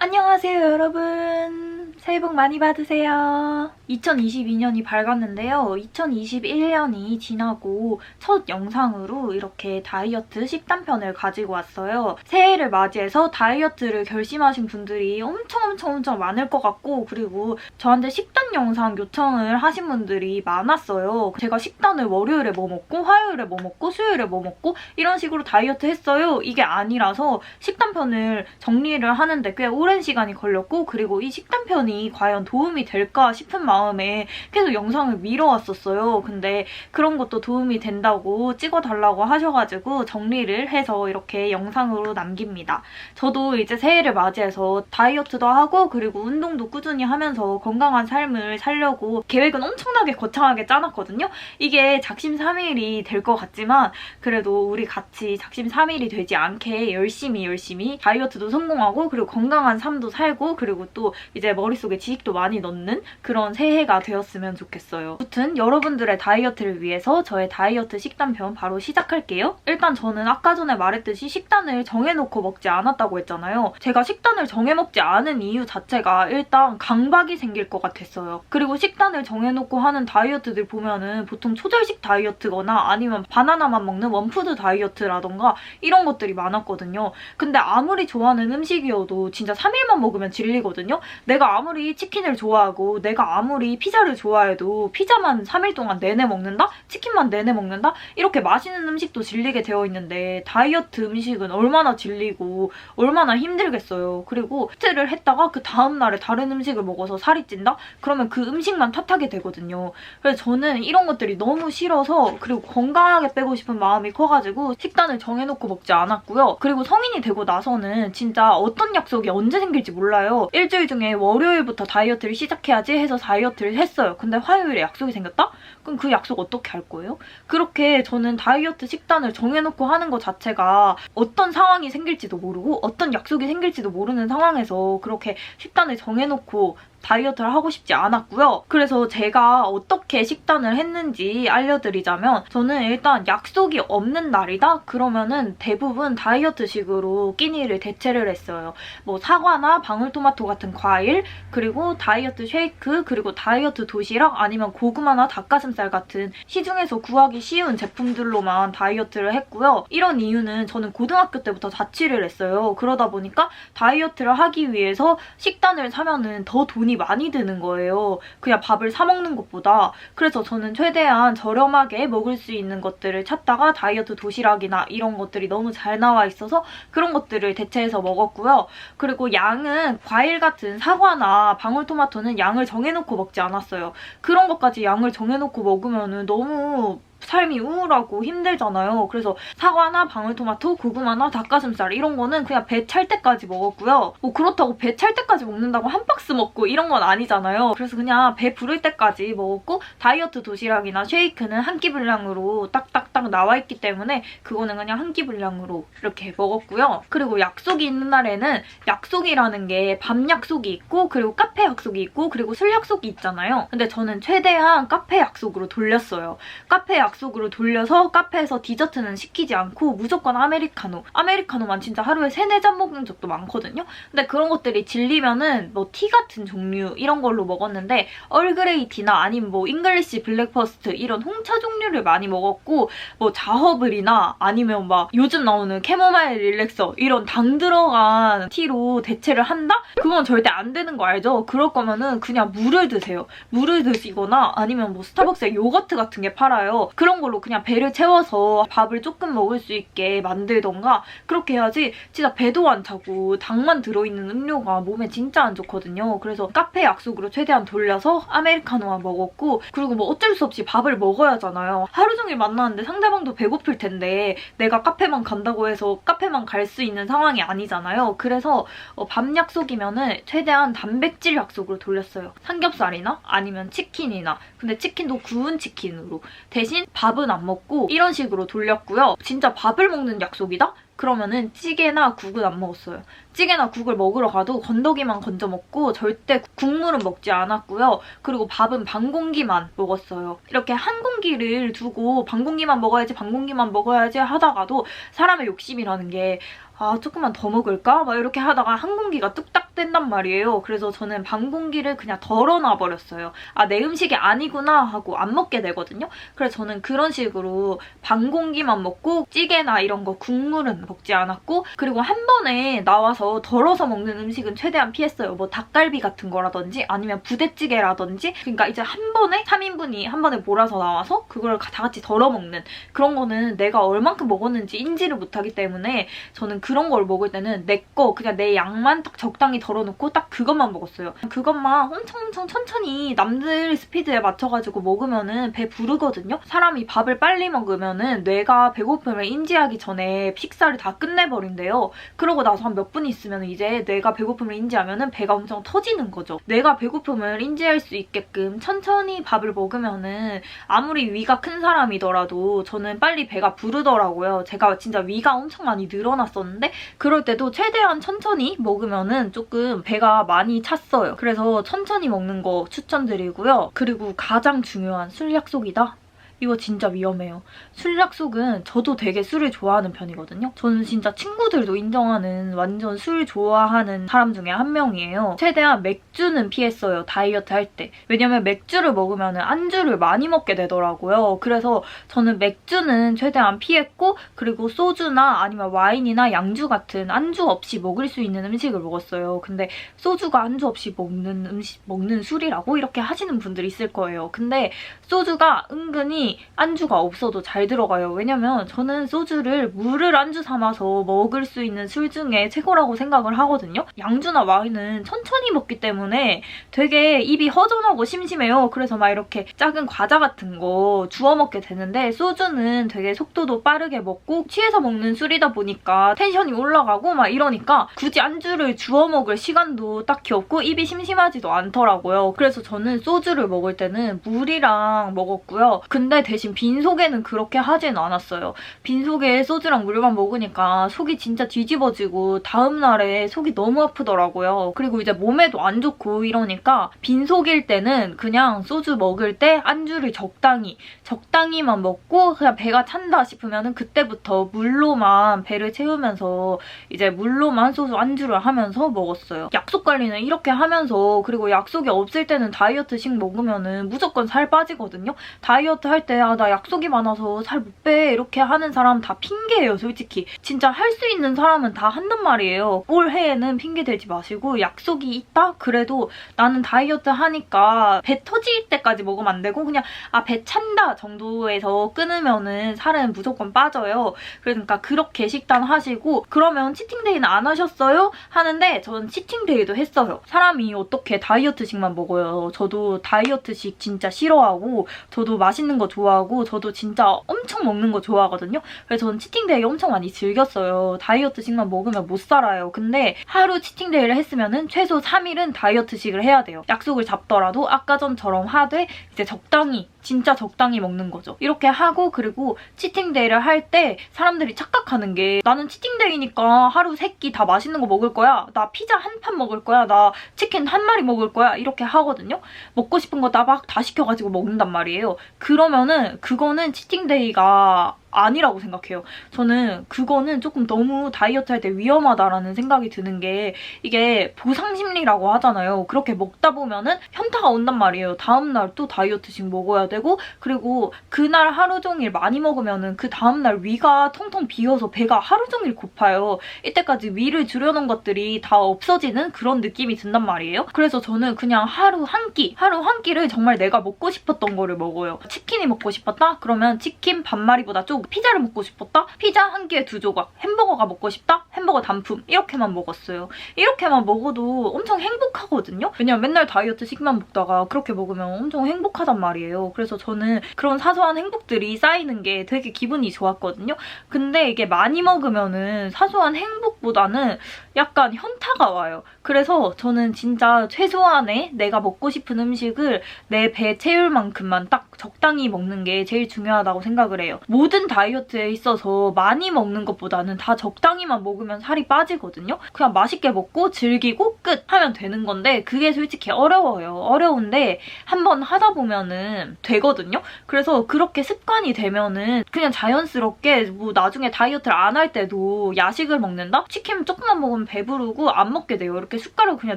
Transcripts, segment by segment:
안녕하세요 여러분. 새해 복 많이 받으세요 2022년이 밝았는데요. 2021년이 지나고 첫 영상으로 이렇게 다이어트 식단편을 가지고 왔어요. 새해를 맞이해서 다이어트를 결심하신 분들이 엄청 엄청 엄청 많을 것 같고 그리고 저한테 식단 영상 요청을 하신 분들이 많았어요. 제가 식단을 월요일에 뭐 먹고 화요일에 뭐 먹고 수요일에 뭐 먹고 이런 식으로 다이어트 했어요. 이게 아니라서 식단편을 정리를 하는데 꽤 오랜 시간이 걸렸고 그리고 이 식단편이 과연 도움이 될까 싶은 마음 에 계속 영상을 미뤄왔었어요. 근데 그런 것도 도움이 된다고 찍어달라고 하셔가지고 정리를 해서 이렇게 영상으로 남깁니다. 저도 이제 새해를 맞이해서 다이어트도 하고 그리고 운동도 꾸준히 하면서 건강한 삶을 살려고 계획은 엄청나게 거창하게 짜놨거든요. 이게 작심삼일이 될 것 같지만 그래도 우리 같이 작심삼일이 되지 않게 열심히 열심히 다이어트도 성공하고 그리고 건강한 삶도 살고 그리고 또 이제 머릿속에 지식도 많이 넣는 그런 새해 가 되었으면 좋겠어요. 아무튼 여러분들의 다이어트를 위해서 저의 다이어트 식단편 바로 시작할게요. 일단 저는 아까 전에 말했듯이 식단을 정해놓고 먹지 않았다고 했잖아요. 제가 식단을 정해 먹지 않은 이유 자체가 일단 강박이 생길 것 같았어요. 그리고 식단을 정해놓고 하는 다이어트들 보면은 보통 초절식 다이어트거나 아니면 바나나만 먹는 원푸드 다이어트라던가 이런 것들이 많았거든요. 근데 아무리 좋아하는 음식이어도 진짜 3일만 먹으면 질리거든요. 내가 아무리 치킨을 좋아하고 내가 아무리 피자를 좋아해도 피자만 3일 동안 내내 먹는다? 치킨만 내내 먹는다? 이렇게 맛있는 음식도 질리게 되어 있는데 다이어트 음식은 얼마나 질리고 얼마나 힘들겠어요. 그리고 스트를 했다가 그 다음날에 다른 음식을 먹어서 살이 찐다? 그러면 그 음식만 탓하게 되거든요. 그래서 저는 이런 것들이 너무 싫어서 그리고 건강하게 빼고 싶은 마음이 커가지고 식단을 정해놓고 먹지 않았고요. 그리고 성인이 되고 나서는 진짜 어떤 약속이 언제 생길지 몰라요. 일주일 중에 월요일부터 다이어트를 시작해야지 해서 다이어트 를 했어요. 근데 화요일에 약속이 생겼다? 그럼 그 약속 어떻게 할 거예요? 그렇게 저는 다이어트 식단을 정해놓고 하는 것 자체가 어떤 상황이 생길지도 모르고 어떤 약속이 생길지도 모르는 상황에서 그렇게 식단을 정해놓고 다이어트를 하고 싶지 않았고요. 그래서 제가 어떻게 식단을 했는지 알려드리자면 저는 일단 약속이 없는 날이다? 그러면은 대부분 다이어트식으로 끼니를 대체를 했어요. 뭐 사과나 방울토마토 같은 과일, 그리고 다이어트 쉐이크, 그리고 다이어트 도시락 아니면 고구마나 닭가슴살 같은 시중에서 구하기 쉬운 제품들로만 다이어트를 했고요. 이런 이유는 저는 고등학교 때부터 자취를 했어요. 그러다 보니까 다이어트를 하기 위해서 식단을 사면은 더 돈이 많이 드는 거예요. 그냥 밥을 사 먹는 것보다. 그래서 저는 최대한 저렴하게 먹을 수 있는 것들을 찾다가 다이어트 도시락이나 이런 것들이 너무 잘 나와 있어서 그런 것들을 대체해서 먹었고요. 그리고 양은 과일 같은 사과나 방울토마토는 양을 정해놓고 먹지 않았어요. 그런 것까지 양을 정해놓고 먹으면 너무 삶이 우울하고 힘들잖아요. 그래서 사과나 방울토마토, 고구마나 닭가슴살 이런 거는 그냥 배 찰 때까지 먹었고요. 뭐 그렇다고 배 찰 때까지 먹는다고 한 박스 먹고 이런 건 아니잖아요. 그래서 그냥 배 부를 때까지 먹었고 다이어트 도시락이나 쉐이크는 한 끼 분량으로 딱딱딱 나와 있기 때문에 그거는 그냥 한 끼 분량으로 이렇게 먹었고요. 그리고 약속이 있는 날에는 약속이라는 게 밤 약속이 있고 그리고 카페 약속이 있고 그리고 술 약속이 있잖아요. 근데 저는 최대한 카페 약속으로 돌렸어요. 카페 약속 약속으로 돌려서 카페에서 디저트는 시키지 않고 무조건 아메리카노. 아메리카노만 진짜 하루에 3, 4잔 먹는 적도 많거든요. 근데 그런 것들이 질리면은 뭐 티 같은 종류 이런 걸로 먹었는데 얼그레이 티나 아니면 뭐 잉글리시 블랙퍼스트 이런 홍차 종류를 많이 먹었고 뭐 자허블이나 아니면 막 요즘 나오는 캐모마일 릴렉서 이런 당 들어간 티로 대체를 한다? 그건 절대 안 되는 거 알죠? 그럴 거면은 그냥 물을 드세요. 물을 드시거나 아니면 뭐 스타벅스에 요거트 같은 게 팔아요. 그런 걸로 그냥 배를 채워서 밥을 조금 먹을 수 있게 만들던가 그렇게 해야지 진짜 배도 안 차고 당만 들어있는 음료가 몸에 진짜 안 좋거든요. 그래서 카페 약속으로 최대한 돌려서 아메리카노만 먹었고 그리고 뭐 어쩔 수 없이 밥을 먹어야 하잖아요. 하루 종일 만나는데 상대방도 배고플 텐데 내가 카페만 간다고 해서 카페만 갈 수 있는 상황이 아니잖아요. 그래서 어, 밥 약속이면은 최대한 단백질 약속으로 돌렸어요. 삼겹살이나 아니면 치킨이나 근데 치킨도 구운 치킨으로 대신 밥은 안 먹고 이런 식으로 돌렸고요. 진짜 밥을 먹는 약속이다? 그러면은 찌개나 국은 안 먹었어요. 찌개나 국을 먹으러 가도 건더기만 건져 먹고 절대 국물은 먹지 않았고요. 그리고 밥은 반 공기만 먹었어요. 이렇게 한 공기를 두고 반 공기만 먹어야지 반 공기만 먹어야지 하다가도 사람의 욕심이라는 게 아 조금만 더 먹을까? 막 이렇게 하다가 한 공기가 뚝딱 뗀단 말이에요. 그래서 저는 반 공기를 그냥 덜어놔 버렸어요. 아 내 음식이 아니구나 하고 안 먹게 되거든요. 그래서 저는 그런 식으로 반 공기만 먹고 찌개나 이런 거 국물은 먹지 않았고 그리고 한 번에 나와서 덜어서 먹는 음식은 최대한 피했어요. 뭐 닭갈비 같은 거라든지 아니면 부대찌개라든지 그러니까 이제 한 번에 3인분이 한 번에 몰아서 나와서 그걸 다 같이 덜어 먹는 그런 거는 내가 얼만큼 먹었는지 인지를 못하기 때문에 저는 그런 걸 먹을 때는 내 거 그냥 내 양만 딱 적당히 덜어놓고 딱 그것만 먹었어요. 그것만 엄청 엄청 천천히 남들 스피드에 맞춰가지고 먹으면은 배 부르거든요. 사람이 밥을 빨리 먹으면은 뇌가 배고픔을 인지하기 전에 식사를 다 끝내버린대요. 그러고 나서 한 몇 분 있으면 이제 뇌가 배고픔을 인지하면은 배가 엄청 터지는 거죠. 뇌가 배고픔을 인지할 수 있게끔 천천히 밥을 먹으면은 아무리 위가 큰 사람이더라도 저는 빨리 배가 부르더라고요. 제가 진짜 위가 엄청 많이 늘어났었는데 그럴 때도 최대한 천천히 먹으면은 조금 배가 많이 찼어요. 그래서 천천히 먹는 거 추천드리고요. 그리고 가장 중요한 술 약속이다. 이거 진짜 위험해요. 술 약속은 저도 되게 술을 좋아하는 편이거든요. 저는 진짜 친구들도 인정하는 완전 술 좋아하는 사람 중에 한 명이에요. 최대한 맥주는 피했어요. 다이어트 할 때. 왜냐면 맥주를 먹으면 안주를 많이 먹게 되더라고요. 그래서 저는 맥주는 최대한 피했고 그리고 소주나 아니면 와인이나 양주 같은 안주 없이 먹을 수 있는 음식을 먹었어요. 근데 소주가 안주 없이 먹는 음식 먹는 술이라고 이렇게 하시는 분들이 있을 거예요. 근데 소주가 은근히 안주가 없어도 잘 들어가요. 왜냐면 저는 소주를 물을 안주 삼아서 먹을 수 있는 술 중에 최고라고 생각을 하거든요. 양주나 와인은 천천히 먹기 때문에 되게 입이 허전하고 심심해요. 그래서 막 이렇게 작은 과자 같은 거 주워 먹게 되는데 소주는 되게 속도도 빠르게 먹고 취해서 먹는 술이다 보니까 텐션이 올라가고 막 이러니까 굳이 안주를 주워 먹을 시간도 딱히 없고 입이 심심하지도 않더라고요. 그래서 저는 소주를 먹을 때는 물이랑 먹었고요. 근데 대신 빈속에는 그렇게 하진 않았어요. 빈속에 소주랑 물만 먹으니까 속이 진짜 뒤집어지고 다음날에 속이 너무 아프더라고요. 그리고 이제 몸에도 안 좋고 이러니까 빈속일 때는 그냥 소주 먹을 때 안주를 적당히 적당히만 먹고 그냥 배가 찬다 싶으면 그때부터 물로만 배를 채우면서 이제 물로만 소주 안주를 하면서 먹었어요. 약속 관리는 이렇게 하면서 그리고 약속이 없을 때는 다이어트식 먹으면 무조건 살 빠지거든요. 다이어트 할때 아 나 약속이 많아서 살못빼 이렇게 하는 사람 다 핑계예요 솔직히. 진짜 할 수 있는 사람은 다 한단 말이에요. 올해에는 핑계 대지 마시고 약속이 있다? 그래도 나는 다이어트 하니까 배 터질 때까지 먹으면 안 되고 그냥 아 배 찬다 정도에서 끊으면은 살은 무조건 빠져요. 그러니까 그렇게 식단 하시고 그러면 치팅데이는 안 하셨어요? 하는데 저는 치팅데이도 했어요. 사람이 어떻게 다이어트식만 먹어요. 저도 다이어트식 진짜 싫어하고 저도 맛있는 거 좋아 하고 저도 진짜 엄청 먹는 거 좋아하거든요. 그래서 저는 치팅데이 엄청 많이 즐겼어요. 다이어트식만 먹으면 못 살아요. 근데 하루 치팅데이를 했으면 최소 3일은 다이어트식을 해야 돼요. 약속을 잡더라도 아까 전처럼 하되 이제 적당히 진짜 적당히 먹는 거죠. 이렇게 하고 그리고 치팅데이를 할 때 사람들이 착각하는 게 나는 치팅데이니까 하루 세 끼 다 맛있는 거 먹을 거야. 나 피자 한 판 먹을 거야. 나 치킨 한 마리 먹을 거야. 이렇게 하거든요. 먹고 싶은 거 따박 다 시켜가지고 먹는단 말이에요. 그러면은 그거는 치팅데이가 아니라고 생각해요. 저는 그거는 조금 너무 다이어트 할 때 위험하다라는 생각이 드는 게 이게 보상심리라고 하잖아요. 그렇게 먹다 보면은 현타가 온단 말이에요. 다음날 또 다이어트식 먹어야 되고 그리고 그날 하루 종일 많이 먹으면은 그 다음날 위가 텅텅 비어서 배가 하루 종일 고파요. 이때까지 위를 줄여놓은 것들이 다 없어지는 그런 느낌이 든단 말이에요. 그래서 저는 그냥 하루 한 끼, 하루 한 끼를 정말 내가 먹고 싶었던 거를 먹어요. 치킨이 먹고 싶었다? 그러면 치킨 반마리보다 조금 피자를 먹고 싶었다? 피자 한 개에 두 조각. 햄버거가 먹고 싶다? 햄버거 단품. 이렇게만 먹었어요. 이렇게만 먹어도 엄청 행복하거든요? 왜냐면 맨날 다이어트 식만 먹다가 그렇게 먹으면 엄청 행복하단 말이에요. 그래서 저는 그런 사소한 행복들이 쌓이는 게 되게 기분이 좋았거든요. 근데 이게 많이 먹으면은 사소한 행복보다는 약간 현타가 와요. 그래서 저는 진짜 최소한의 내가 먹고 싶은 음식을 내 배 채울 만큼만 딱 적당히 먹는 게 제일 중요하다고 생각을 해요. 모든 다이어트에 있어서 많이 먹는 것보다는 다 적당히만 먹으면 살이 빠지거든요. 그냥 맛있게 먹고 즐기고 끝 하면 되는 건데 그게 솔직히 어려워요. 어려운데 한번 하다 보면은 되거든요. 그래서 그렇게 습관이 되면은 그냥 자연스럽게 뭐 나중에 다이어트를 안 할 때도 야식을 먹는다? 치킨 조금만 먹으면 배부르고 안 먹게 돼요. 이렇게 숟가락을 그냥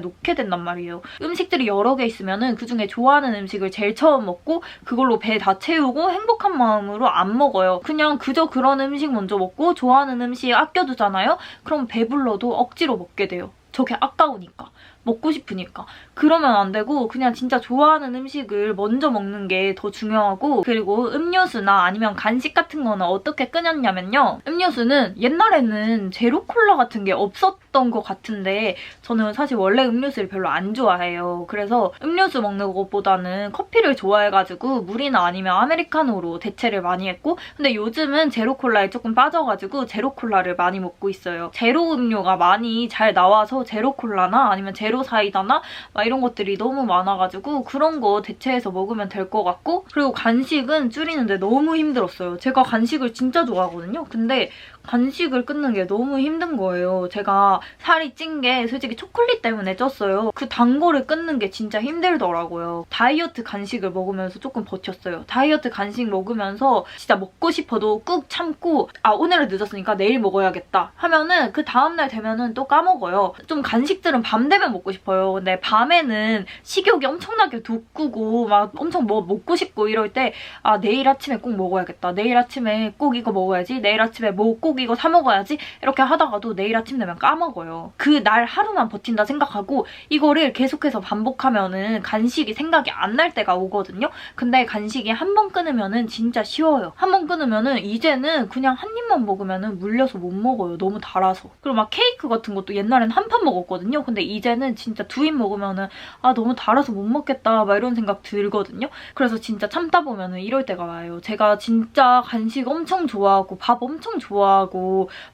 놓게 된단 말이에요. 음식들이 여러 개 있으면은 그중에 좋아하는 음식을 제일 처음 먹고 그걸로 배 다 채우고 행복한 마음으로 안 먹어요. 그냥 그저 그런 음식 먼저 먹고 좋아하는 음식 아껴두잖아요? 그럼 배불러도 억지로 먹게 돼요. 저게 아까우니까. 먹고 싶으니까. 그러면 안 되고 그냥 진짜 좋아하는 음식을 먼저 먹는 게 더 중요하고 그리고 음료수나 아니면 간식 같은 거는 어떻게 끊었냐면요. 음료수는 옛날에는 제로 콜라 같은 게 없었던 것 같은데 저는 사실 원래 음료수를 별로 안 좋아해요. 그래서 음료수 먹는 것보다는 커피를 좋아해가지고 물이나 아니면 아메리카노로 대체를 많이 했고 근데 요즘은 제로 콜라에 조금 빠져가지고 제로 콜라를 많이 먹고 있어요. 제로 음료가 많이 잘 나와서 제로 콜라나 아니면 제로 사이다나 막 이런 것들이 너무 많아가지고 그런 거 대체해서 먹으면 될 것 같고 그리고 간식은 줄이는데 너무 힘들었어요. 제가 간식을 진짜 좋아하거든요. 근데 간식을 끊는 게 너무 힘든 거예요. 제가 살이 찐 게 솔직히 초콜릿 때문에 쪘어요. 그 단 거를 끊는 게 진짜 힘들더라고요. 다이어트 간식을 먹으면서 조금 버텼어요. 다이어트 간식 먹으면서 진짜 먹고 싶어도 꾹 참고 아 오늘은 늦었으니까 내일 먹어야겠다 하면은 그 다음날 되면은 또 까먹어요. 좀 간식들은 밤 되면 먹고 싶어요. 근데 밤에는 식욕이 엄청나게 돋구고 막 엄청 뭐 먹고 싶고 이럴 때 아 내일 아침에 꼭 먹어야겠다. 내일 아침에 꼭 이거 먹어야지. 내일 아침에 뭐꼭 이거 사 먹어야지. 이렇게 하다가도 내일 아침 되면 까먹어요. 그 날 하루만 버틴다 생각하고 이거를 계속해서 반복하면 은 간식이 생각이 안 날 때가 오거든요. 근데 간식이 한 번 끊으면 은 진짜 쉬워요. 한 번 끊으면 은 이제는 그냥 한 입만 먹으면 은 물려서 못 먹어요. 너무 달아서. 그리고 막 케이크 같은 것도 옛날엔 한 판 먹었거든요. 근데 이제는 진짜 두 입 먹으면 은 아 너무 달아서 못 먹겠다 막 이런 생각 들거든요. 그래서 진짜 참다 보면 은 이럴 때가 와요. 제가 진짜 간식 엄청 좋아하고 밥 엄청 좋아하고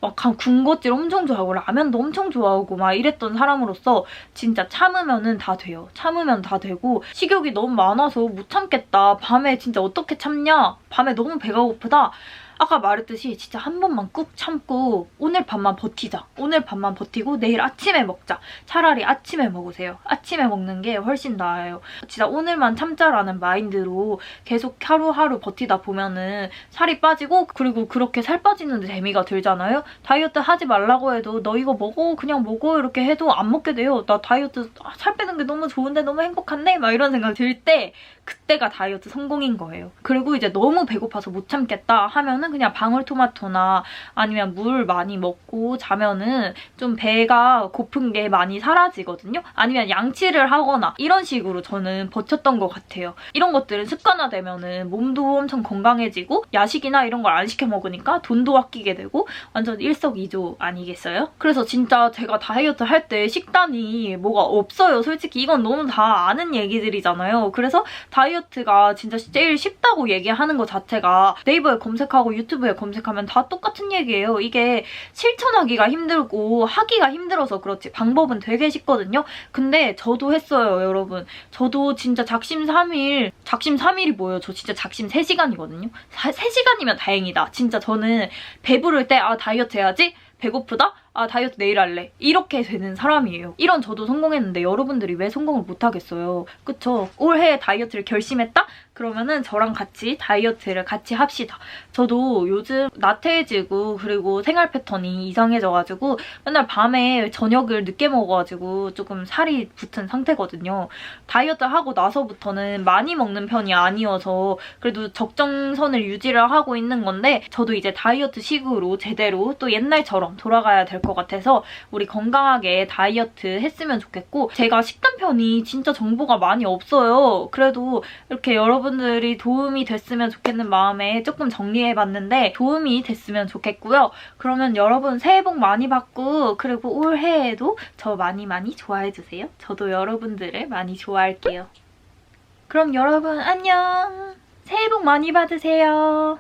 막 군것질 엄청 좋아하고 라면도 엄청 좋아하고 막 이랬던 사람으로서 진짜 참으면은 다 돼요. 참으면 다 되고 식욕이 너무 많아서 못 참겠다. 밤에 진짜 어떻게 참냐? 밤에 너무 배가 고프다. 아까 말했듯이 진짜 한 번만 꾹 참고 오늘 밤만 버티자. 오늘 밤만 버티고 내일 아침에 먹자. 차라리 아침에 먹으세요. 아침에 먹는 게 훨씬 나아요. 진짜 오늘만 참자라는 마인드로 계속 하루하루 버티다 보면은 살이 빠지고 그리고 그렇게 살 빠지는 데 재미가 들잖아요. 다이어트 하지 말라고 해도 너 이거 먹어 그냥 먹어 이렇게 해도 안 먹게 돼요. 나 다이어트 아, 살 빼는 게 너무 좋은데 너무 행복한데 막 이런 생각 들 때 그때가 다이어트 성공인 거예요. 그리고 이제 너무 배고파서 못 참겠다 하면은 그냥 방울토마토나 아니면 물 많이 먹고 자면은 좀 배가 고픈 게 많이 사라지거든요. 아니면 양치를 하거나 이런 식으로 저는 버텼던 것 같아요. 이런 것들은 습관화되면은 몸도 엄청 건강해지고 야식이나 이런 걸 안 시켜 먹으니까 돈도 아끼게 되고 완전 일석이조 아니겠어요? 그래서 진짜 제가 다이어트 할 때 식단이 뭐가 없어요. 솔직히 이건 너무 다 아는 얘기들이잖아요. 그래서 다 이어트가 진짜 제일 쉽다고 얘기하는 것 자체가 네이버에 검색하고 유튜브에 검색하면 다 똑같은 얘기예요. 이게 실천하기가 힘들고 하기가 힘들어서 그렇지 방법은 되게 쉽거든요. 근데 저도 했어요, 여러분. 저도 진짜 작심 3일, 작심 3일이 뭐예요? 저 진짜 작심 3시간이거든요. 3시간이면 다행이다. 진짜 저는 배부를 때 아 다이어트 해야지 배고프다? 아 다이어트 내일 할래. 이렇게 되는 사람이에요. 이런 저도 성공했는데 여러분들이 왜 성공을 못하겠어요. 그쵸? 올해 다이어트를 결심했다? 그러면은 저랑 같이 다이어트를 같이 합시다. 저도 요즘 나태해지고 그리고 생활 패턴이 이상해져가지고 맨날 밤에 저녁을 늦게 먹어가지고 조금 살이 붙은 상태거든요. 다이어트 하고 나서부터는 많이 먹는 편이 아니어서 그래도 적정선을 유지를 하고 있는 건데 저도 이제 다이어트 식으로 제대로 또 옛날처럼 돌아가야 될 것 같아서 우리 건강하게 다이어트 했으면 좋겠고 제가 식단 편이 진짜 정보가 많이 없어요. 그래도 이렇게 여러분들이 도움이 됐으면 좋겠는 마음에 조금 정리해봤는데 도움이 됐으면 좋겠고요. 그러면 여러분 새해 복 많이 받고 그리고 올해에도 저 많이 많이 좋아해주세요. 저도 여러분들을 많이 좋아할게요. 그럼 여러분 안녕! 새해 복 많이 받으세요.